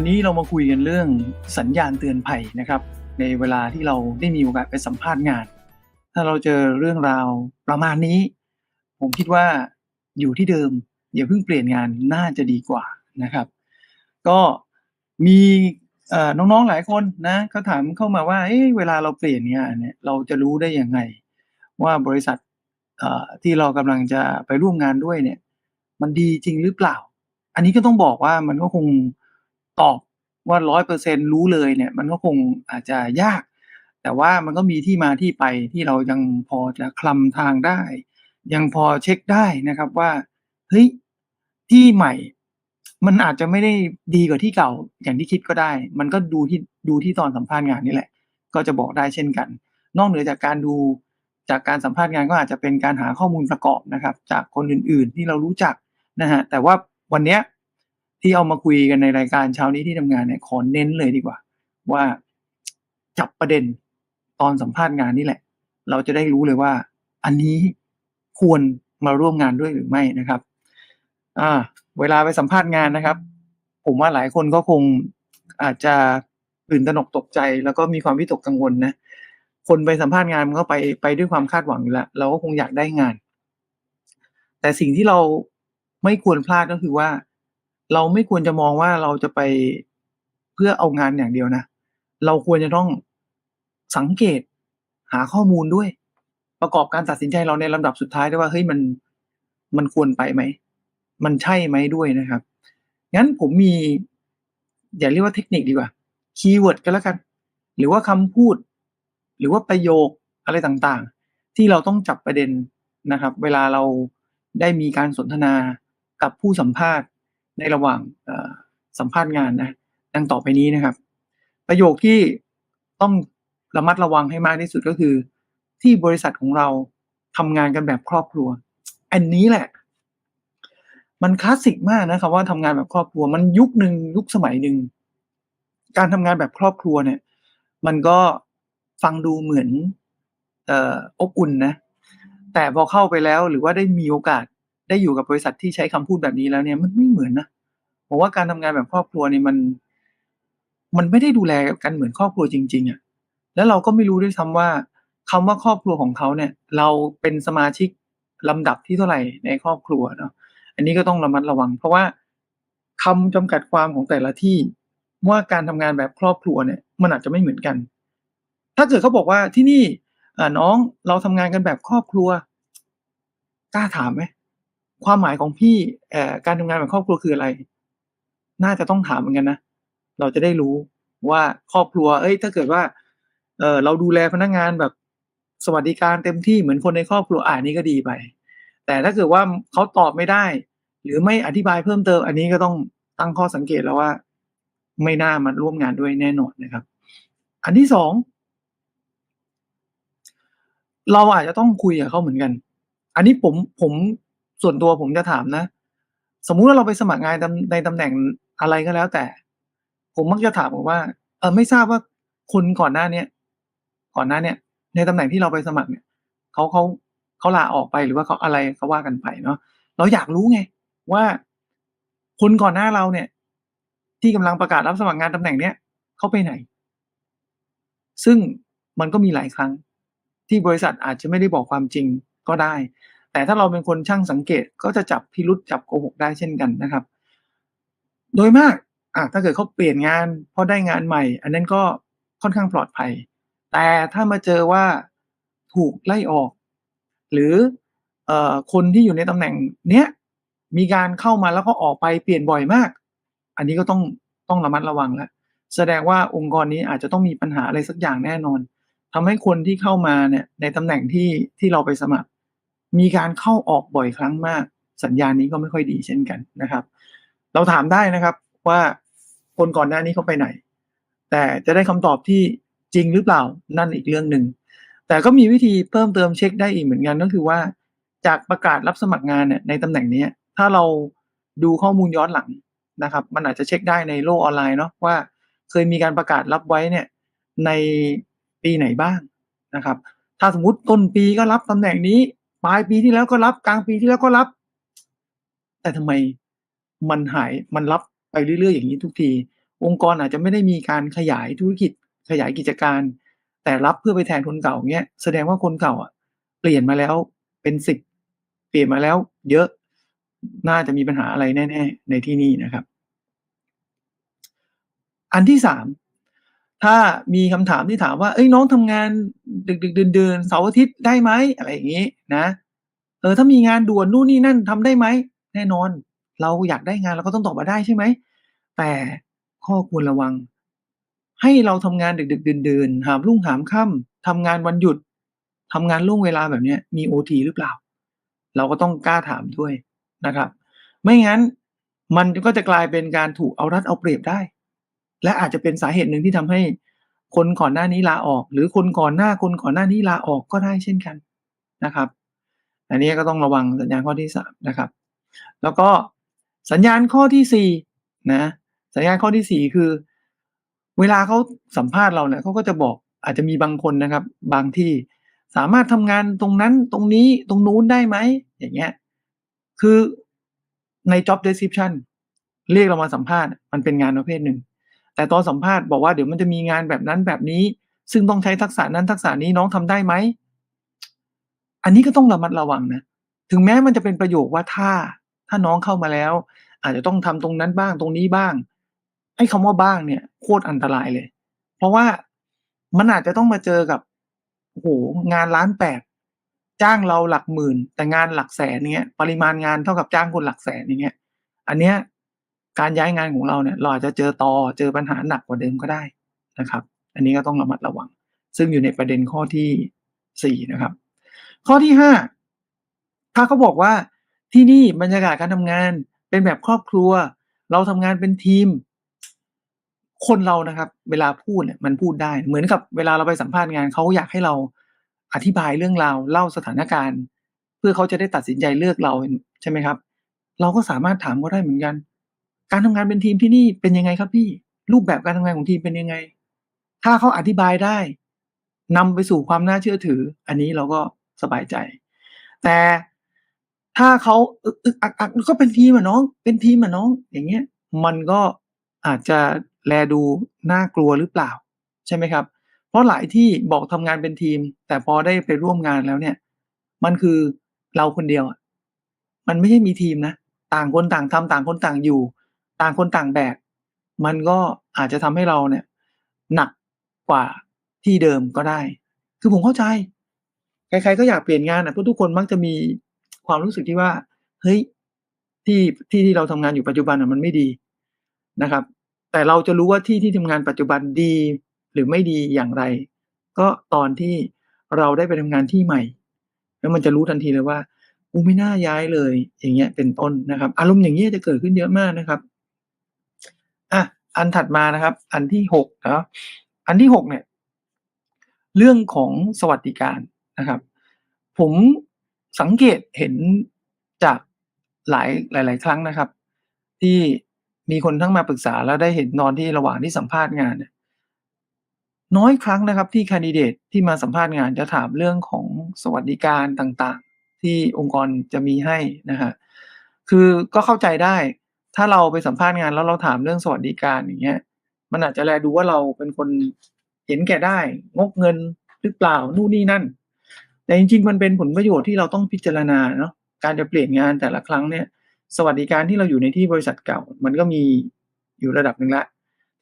วันนี้เรามาคุยกันเรื่องสัญญาณเตือนภัยนะครับ ในเวลาที่เราได้มีโอกาสไปสัมภาษณ์งาน ถ้าเราเจอเรื่องราวประมาณนี้ ผมคิดว่าอยู่ที่เดิมอย่าเพิ่งเปลี่ยนงานน่าจะดีกว่านะครับ ก็มีน้องๆหลายคนนะก็ถามเข้ามาว่าเเวลาเราเปลี่ยนงานเนี่ยเราจะรู้ได้ยังไง ว่าบริษัทที่เรากำลังจะไปร่วมงานด้วยเนี่ย มันดีจริงหรือเปล่า อันนี้ก็ต้องบอกว่ามันก็คง ตอบว่าร้อยเปอร์เซ็นรู้เลยเนี่ย มันก็คงอาจจะยาก แต่ว่ามันก็มีที่มาที่ไปที่เรายังพอจะคลำทางได้ ยังพอเช็คได้นะครับว่าเฮ้ยที่ใหม่ มันอาจจะไม่ได้ดีกว่าที่เก่าอย่างที่คิดก็ได้ มันก็ดูที่ดูที่ตอนสัมภาษณ์งานนี่แหละ ก็จะบอกได้เช่นกัน นอกเหนือจากการดูจากการสัมภาษณ์งานก็อาจจะเป็นการหาข้อมูลประกอบนะครับ จากคนอื่นๆที่เรารู้จักนะฮะแต่ว่าวันเนี้ย ที่เอามาคุยกันในรายการเช้านี้ที่ทำงานเนี่ยขอเน้นเลยดีกว่า ว่าจับประเด็นตอนสัมภาษณ์งานนี่แหละ เราจะได้รู้เลยว่า อันนี้ควรมาร่วมงานด้วยหรือไม่นะครับ อ่า เวลาไปสัมภาษณ์งานนะครับ ผมว่าหลายคนก็คงอาจจะตื่นตระหนกตกใจ แล้วก็มีความวิตกกังวลนะคนไปสัมภาษณ์งานมันก็ไปไปด้วยความคาดหวังอยู่แล้วเราก็คงอยากได้งาน แต่สิ่งที่เราไม่ควรพลาดก็คือว่า เราไม่ควรจะมองว่าเราจะไปเพื่อเอางานอย่างเดียวนะ เราควรจะต้องสังเกตหาข้อมูลด้วย ประกอบการตัดสินใจเราในลำดับสุดท้ายด้วยว่าเฮ้ยมันมันควรไปไหม มันใช่ไหมด้วยนะครับ งั้นผมมี อย่าเรียกว่าเทคนิคดีกว่าคีย์เวิร์ดก็แล้วกัน หรือว่าคำพูด หรือว่าประโยคอะไรต่างๆ ที่เราต้องจับประเด็นนะครับ เวลาเราได้มีการสนทนากับผู้สัมภาษณ์ ในระหว่างสัมภาษณ์งานนะดังต่อไปนี้นะครับ ประโยคที่ต้องระมัดระวังให้มากที่สุดก็คือ ที่บริษัทของเราทำงานกันแบบครอบครัว อันนี้แหละ มันคลาสสิกมากนะครับว่าทำงานแบบครอบครัว มันยุคหนึ่งยุคสมัยหนึ่งการทำงานแบบครอบครัวเนี่ย มันก็ฟังดูเหมือนอออบอุ่นนะ แต่พอเข้าไปแล้วหรือว่าได้มีโอกาส ได้อยู่กับบริษัทที่ใช้คำพูดแบบนี้แล้วเนี่ยมันไม่เหมือนนะผมว่าการทำงานแบบครอบครัวเนี่ยมัน มันไม่ได้ดูแลกันเหมือนครอบครัวจริง ๆอะ่ะแล้วเราก็ไม่รู้ด้วยซ้ำว่าคำว่าครอบครัวของเขาเนี่ย เราเป็นสมาชิกลำดับที่เท่าไหร่ในครอบครัวเนาะอันนี้ก็ต้องระมัดระวัง เพราะว่าคำจำกัดความของแต่ละที่ว่าการทำงานแบบครอบครัวเนี่ย มันอาจจะไม่เหมือนกัน ถ้าเกิดเขาบอกว่าที่นี่อ่าน้องเราทำงานกันแบบครอบครัวกล้าถามไหม ความหมายของพี่การทำงานแบบครอบครัวคืออะไร น่าจะต้องถามเหมือนกันนะ เราจะได้รู้ว่าครอบครัว เอ้ย ถ้าเกิดว่า เออเราดูแลพนักงานแบบสวัสดิการเต็มที่เหมือนคนในครอบครัวอ่านี้ก็ดีไป แต่ถ้าเกิดว่าเขาตอบไม่ได้ หรือไม่อธิบายเพิ่มเติม อันนี้ก็ต้องตั้งข้อสังเกตแล้วว่า ไม่น่ามาร่วมงานด้วยแน่นอนนะครับ อันที่สองเราอาจจะต้องคุยกับเขาเหมือนกัน อันนี้ผมผม ส่วนตัวผมจะถามนะ สมมุติว่าเราไปสมัครงานในตำแหน่งอะไรก็แล้วแต่ ผมมักจะถามว่า เออไม่ทราบว่าคนก่อนหน้าเนี้ยก่อนหน้าเนี้ยในตำแหน่งที่เราไปสมัครเนี่ยเขาเขาเขาลาออกไปหรือว่าเขาอะไรเขาว่ากันไปเนาะเราอยากรู้ไง ว่าคนก่อนหน้าเราเนี่ย ที่กำลังประกาศรับสมัครงานตำแหน่งเนี้ยเขาไปไหน ซึ่งมันก็มีหลายครั้งที่บริษัทอาจจะไม่ได้บอกความจริงก็ได้ แต่ถ้าเราเป็นคนช่างสังเกตก็จะจับพิรุษจับโกหกได้เช่นกันนะครับ โดยมากอะถ้าเกิดเขาเปลี่ยนงานเพราะได้งานใหม่ อันนั้นก็ค่อนข้างปลอดภัย แต่ถ้ามาเจอว่าถูกไล่ออก หรือเอ่อคนที่อยู่ในตำแหน่งเนี้ยมีการเข้ามาแล้วก็ออกไปเปลี่ยนบ่อยมาก อันนี้ก็ต้องต้องระมัดระวังแล้วแสดงว่าองค์กรนี้อาจจะต้องมีปัญหาอะไรสักอย่างแน่นอนทำให้คนที่เข้ามาเนี่ยในตำแหน่งที่ที่เราไปสมัคร มีการเข้าออกบ่อยครั้งมาก สัญญาณนี้ก็ไม่ค่อยดีเช่นกันนะครับ เราถามได้นะครับว่าคนก่อนหน้านี้เขาไปไหน แต่จะได้คำตอบที่จริงหรือเปล่านั่นอีกเรื่องหนึ่งแต่ก็มีวิธีเพิ่มเติมเช็คได้อีกเหมือนกันก็คือว่าจากประกาศรับสมัครงานเนี่ยในตำแหน่งนี้ถ้าเราดูข้อมูลย้อนหลังนะครับ มันอาจจะเช็คได้ในโลกออนไลน์เนาะว่าเคยมีการประกาศรับไว้เนี่ยในปีไหนบ้างนะครับ ถ้าสมมติต้นปีก็รับตำแหน่งนี้ ปลายปีที่แล้วก็รับกลางปีที่แล้วก็รับ แต่ทำไมมันหายมันรับไปเรื่อยๆอย่างนี้ทุกที องค์กรอาจจะไม่ได้มีการขยายธุรกิจขยายกิจการ แต่รับเพื่อไปแทนคนเก่าเงี้ยแสดงว่าคนเก่าอะ เปลี่ยนมาแล้วเป็น10เปลี่ยนมาแล้ว เยอะน่าจะมีปัญหาอะไรแน่ ๆ ในที่นี่นะครับ อันที่3 ถ้ามีคำถามที่ถามว่าเฮ้ยน้องทำงานดึกๆดื่นๆเสาร์อาทิตย์ได้ไหม?อะไรอย่างงี้นะเออถ้ามีงานด่วนนู่นนี่นั่นทำได้ไหม?แน่นอน เราอยากได้งานเราก็ต้องตอบว่าได้ใช่ไหม?แต่ข้อควรระวัง ให้เราทำงานดึกๆดื่นๆหามรุ่งหามค่ำทำงานวันหยุดทำงานล่วงเวลาแบบเนี้ยมีโอทีหรือเปล่า?เราก็ต้องกล้าถามด้วยนะครับ ไม่งั้นมันก็จะกลายเป็นการถูกเอารัดเอาเปรียบได้ และอาจจะเป็นสาเหตุหนึ่งที่ทำให้คนก่อนหน้านี้ลาออก หรือคนก่อนหน้าคนก่อนหน้านี้ลาออกก็ได้เช่นกันนะครับ อันนี้ก็ต้องระวังสัญญาณข้อที่3นะครับ แล้วก็สัญญาณข้อที่4นะสัญญาณข้อที่ 4 คือ เวลาเขาสัมภาษณ์เราเนี่ยเขาก็จะบอกอาจจะมีบางคนนะครับ บางที่สามารถทำงานตรงนั้นตรงนี้ตรงนู้นได้ไหม?อย่างเงี้ยคือใน Job Description เรียกเรามาสัมภาษณ์ มันเป็นงานประเภทหนึ่ง แต่ตอนสัมภาษณ์บอกว่าเดี๋ยวมันจะมีงานแบบนั้นแบบนี้ ซึ่งต้องใช้ทักษะนั้นทักษะนี้น้องทำได้ไหม?อันนี้ก็ต้องระมัดระวังนะ ถึงแม้มันจะเป็นประโยคว่าถ้าถ้าน้องเข้ามาแล้ว อาจจะต้องทำตรงนั้นบ้างตรงนี้บ้างไอ้คำว่าบ้างเนี่ยโคตรอันตรายเลย เพราะว่ามันอาจจะต้องมาเจอกับโอ้โฮงาน1,800,000จ้างเราหลักหมื่น แต่งานหลักแสนเงี้ย ปริมาณงานเท่ากับจ้างคนหลักแสนอย่างเงี้ย อันเนี้ย การย้ายงานของเราเนี่ยเราอาจจะเจอต่อเจอปัญหาหนักกว่าเดิมก็ได้นะครับ อันนี้ก็ต้องระมัดระวัง ซึ่งอยู่ในประเด็นข้อที่4นะครับ ข้อที่5ถ้าเขาบอกว่าที่นี่บรรยากาศการทำงานเป็นแบบครอบครัว เราทำงานเป็นทีม คนเรานะครับ เวลาพูดเนี่ยมันพูดได้ เหมือนกับเวลาเราไปสัมภาษณ์งานเขาอยากให้เราอธิบายเรื่องราวเล่าสถานการณ์ เพื่อเขาจะได้ตัดสินใจเลือกเราใช่ไหมครับ เราก็สามารถถามเขาได้เหมือนกัน การทำงานเป็นทีมที่นี่เป็นยังไงครับพี่?รูปแบบการทำงานของทีมเป็นยังไง?ถ้าเขาอธิบายได้นำไปสู่ความน่าเชื่อถือ อันนี้เราก็สบายใจ แต่ถ้าเขาอึกอักๆก็เป็นทีมอะน้อง เป็นทีมอะน้อง อย่างเงี้ย มันก็อาจจะแลดูน่ากลัวหรือเปล่า ใช่ไหมครับ เพราะหลายที่บอกทำงานเป็นทีม แต่พอได้ไปร่วมงานแล้วเนี่ย มันคือเราคนเดียวอะมันไม่ใช่มีทีมนะ ต่างคนต่างทำต่างคนต่างอยู่ ต่างคนต่างแบก มันก็อาจจะทำให้เราเนี่ย หนักกว่าที่เดิมก็ได้ คือผมเข้าใจ ใครๆก็อยากเปลี่ยนงานอะเพราะทุกคนมักจะมีความรู้สึกที่ว่า เฮ้ย ที่ที่ที่เราทำงานอยู่ปัจจุบันอะมันไม่ดีนะครับ แต่เราจะรู้ว่าที่ที่ทำงานปัจจุบันดีหรือไม่ดีอย่างไร ก็ตอนที่เราได้ไปทำงานที่ใหม่ แล้วมันจะรู้ทันทีเลยว่ากูไม่น่าย้ายเลย อย่างเงี้ยเป็นต้นนะครับ อารมณ์อย่างเงี้ยจะเกิดขึ้นเยอะมากนะครับ อันถัดมานะครับ อันที่6เนะอันที่6เนี่ย เรื่องของสวัสดิการนะครับ ผมสังเกตเห็นจากหลายหลาย ๆ ครั้งนะครับ ที่มีคนทั้งมาปรึกษาแล้วได้เห็นตอนที่ระหว่างที่สัมภาษณ์งานเนี่ยน้อยครั้งนะครับที่คนดิเดตที่มาสัมภาษณ์งานจะถามเรื่องของสวัสดิการต่างๆ ที่องค์กรจะมีให้นะครับคือก็เข้าใจได้ ถ้าเราไปสัมภาษณ์งานแล้วเราถามเรื่องสวัสดิการอย่างเงี้ย มันอาจจะแลดูว่าเราเป็นคนเห็นแก่ได้ งกเงินหรือเปล่านู่นนี่นั่น แต่จริงๆมันเป็นผลประโยชน์ที่เราต้องพิจารณาเนาะการจะเปลี่ยนงานแต่ละครั้งเนี่ย สวัสดิการที่เราอยู่ในที่บริษัทเก่า มันก็มีอยู่ระดับหนึ่งล้ว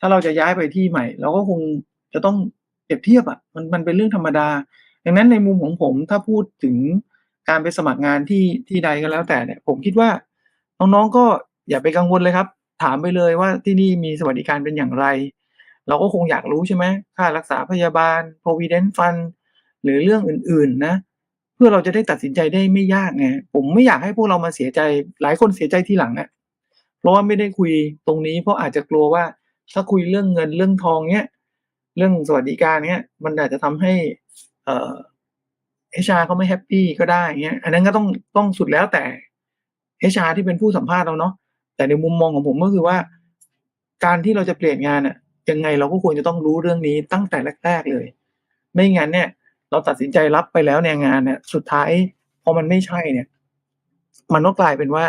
ถ้าเราจะย้ายไปที่ใหม่ เราก็คงจะต้องเปรียบเทียบอะมันมันเป็นเรื่องธรรมดา ดังนั้นในมุมของผมถ้าพูดถึงการไปสมัครงานที่ที่ใดก็แล้วแต่เนี่ย ผมคิดว่าน้องๆก็ อย่าไปกังวลเลยครับ ถามไปเลยว่าที่นี่มีสวัสดิการเป็นอย่างไร เราก็คงอยากรู้ใช่ไหมค่ารักษาพยาบาล Provident Fund หรือเรื่องอื่น ๆ นะ เพื่อเราจะได้ตัดสินใจได้ไม่ยากไงผมไม่อยากให้พวกเรามาเสียใจหลายคนเสียใจทีหลังอะเพราะว่าไม่ได้คุยตรงนี้เพราะอาจจะกลัวว่าถ้าคุยเรื่องเงินเรื่องทองเงี้ยเรื่องสวัสดิการเงี้ยมันอาจจะทำให้ เอ่อ HR เขาไม่แฮปปี้ก็ได้เงี้ย อันนั้นก็ต้องต้องสุดแล้วแต่ HR ที่เป็นผู้สัมภาษณ์เราเนาะ แต่ในมุมมองของผมก็คือว่า การที่เราจะเปลี่ยนงานอะยังไงเราก็ควรจะต้องรู้เรื่องนี้ตั้งแต่แรก ๆเลย ไม่งั้นเนี่ย เราตัดสินใจรับไปแล้วเนี่ยงานเนี่ย สุดท้ายพอมันไม่ใช่เนี่ย มันก็กลายเป็นว่า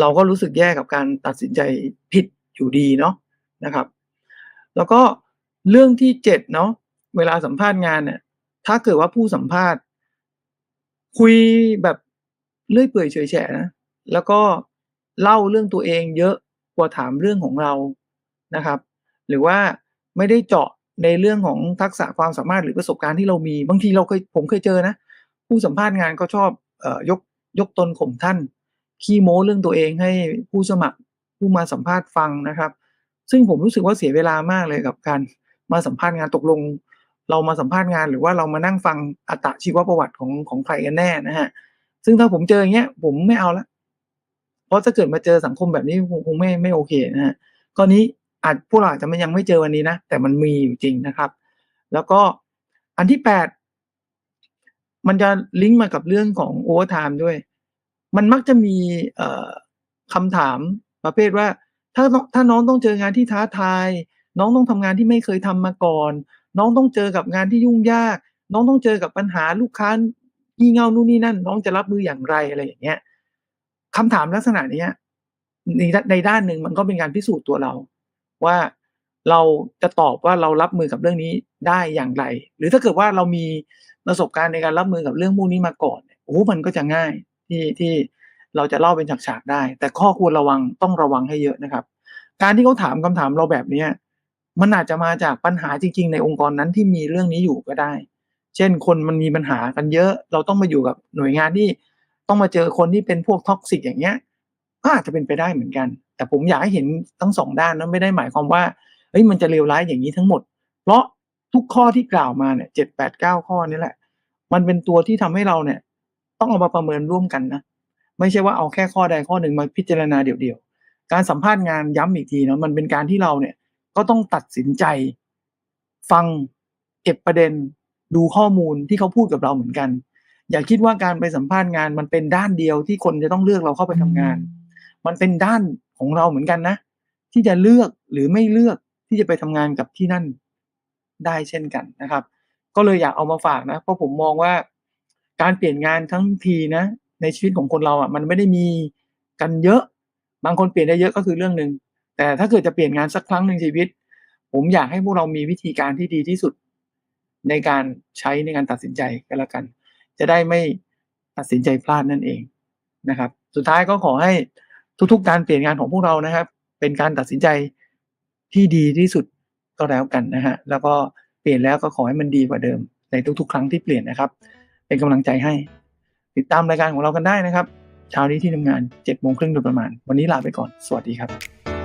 เราก็รู้สึกแย่กับการตัดสินใจผิดอยู่ดีเนาะนะครับ แล้วก็เรื่องที่7เนาะเวลาสัมภาษณ์งานเนี่ย ถ้าเกิดว่าผู้สัมภาษณ์ คุยแบบเลื่อยเปื่อยเฉยแฉนะแล้วก็ เล่าเรื่องตัวเองเยอะกว่าถามเรื่องของเรานะครับ หรือว่าไม่ได้เจาะในเรื่องของทักษะความสามารถหรือประสบการณ์ที่เรามี บางทีเราเคยผมเคยเจอนะ ผู้สัมภาษณ์งานก็ชอบออยกยกตนข่มท่าน ขี้โม้เรื่องตัวเองให้ผู้สมัครผู้มาสัมภาษณ์ฟังนะครับ ซึ่งผมรู้สึกว่าเสียเวลามากเลยกับการมาสัมภาษณ์งานตกลง เรามาสัมภาษณ์งานหรือว่าเรามานั่งฟังอัตชีวประวัติของของใครกันแน่นะครับซึ่งถ้าผมเจออย่างเงี้ยผมไม่เอาล้ว เพราะถ้าเกิดมาเจอสังคมแบบนี้คงคงไม่ไม่โอเคนะครับข้อนี้อาจพวกเราอาจจะมันยังไม่เจอวันนี้นะ แต่มันมีอยู่จริงนะครับ แล้วก็อันที่8มันจะลิงก์มากับเรื่องของโอเวอร์ไทม์ด้วย มันมักจะมีเอ่อคำถามประเภทว่า ถ้าถ้าน้องต้องเจองานที่ท้าทาย น้องต้องทำงานที่ไม่เคยทำมาก่อน น้องต้องเจอกับงานที่ยุ่งยาก น้องต้องเจอกับปัญหาลูกค้างี่เง่านู่นนี่นั่น น้องจะรับมืออย่างไรอะไรอย่างเงี้ย คำถามลักษณะเนี้ยในดในด้านหนึ่งมันก็เป็นการพิสูจน์ตัวเรา ว่าเราจะตอบว่าเรารับมือกับเรื่องนี้ได้อย่างไร หรือถ้าเกิดว่าเรามีประสบการณ์ในการรับมือกับเรื่องพวกนี้มาก่อนโอ้โฮมันก็จะง่ายที่ที่เราจะเล่าเป็นฉากๆได้ แต่ข้อควรระวังต้องระวังให้เยอะนะครับ การที่เขาถามคำถามเราแบบเนี้ยมันอาจจะมาจากปัญหาจริง ๆ ในองค์กรนั้นที่มีเรื่องนี้อยู่ก็ได้ เช่น คนมันมีปัญหากันเยอะ เราต้องมาอยู่กับหน่วยงานที่ ต้องมาเจอคนที่เป็นพวก toxic อย่างเงี้ยก็อาจจะเป็นไปได้เหมือนกัน แต่ผมอยากให้เห็นทั้ง2ด้านนะไม่ได้หมายความว่าเฮ้ยมันจะเลวร้ายอย่างงี้ทั้งหมด เพราะทุกข้อที่กล่าวมาเนี่ย7 8 9ข้อนี้แหละ มันเป็นตัวที่ทำให้เราเนี่ย ต้องเอามาประเมินร่วมกันนะไม่ใช่ว่าเอาแค่ข้อใดข้อหนึ่งมาพิจารณาเดี่ยวๆการสัมภาษณ์งานย้ำอีกทีเนาะมันเป็นการที่เราเนี่ยก็ต้องตัดสินใจ ฟังเก็บประเด็นดูข้อมูลที่เขาพูดกับเราเหมือนกัน อย่าคิดว่าการไปสัมภาษณ์งานมันเป็นด้านเดียวที่คนจะต้องเลือกเราเข้าไปทำงาน มันเป็นด้านของเราเหมือนกันนะ ที่จะเลือกหรือไม่เลือกที่จะไปทำงานกับที่นั่นได้เช่นกันนะครับ ก็เลยอยากเอามาฝากนะ เพราะผมมองว่าการเปลี่ยนงานทั้งทีนะ ในชีวิตของคนเราอะมันไม่ได้มีกันเยอะ บางคนเปลี่ยนได้เยอะก็คือเรื่องหนึ่งแต่ถ้าเกิดจะเปลี่ยนงานสักครั้งหนึ่งในชีวิต ผมอยากให้พวกเรามีวิธีการที่ดีที่สุด ในการใช้ในการตัดสินใจก็แล้วกัน จะได้ไม่ตัดสินใจพลาดนั่นเองนะครับ สุดท้ายก็ขอให้ทุกๆการเปลี่ยนงานของพวกเรานะครับ เป็นการตัดสินใจที่ดีที่สุดก็แล้วกันนะครับแล้วก็เปลี่ยนแล้วก็ขอให้มันดีกว่าเดิม ในทุกๆ ครั้งที่เปลี่ยนนะครับ เป็นกำลังใจให้ ติดตามรายการของเรากันได้นะครับเช้านี้ที่ทำงาน7:30โดยประมาณ วันนี้ลาไปก่อน สวัสดีครับ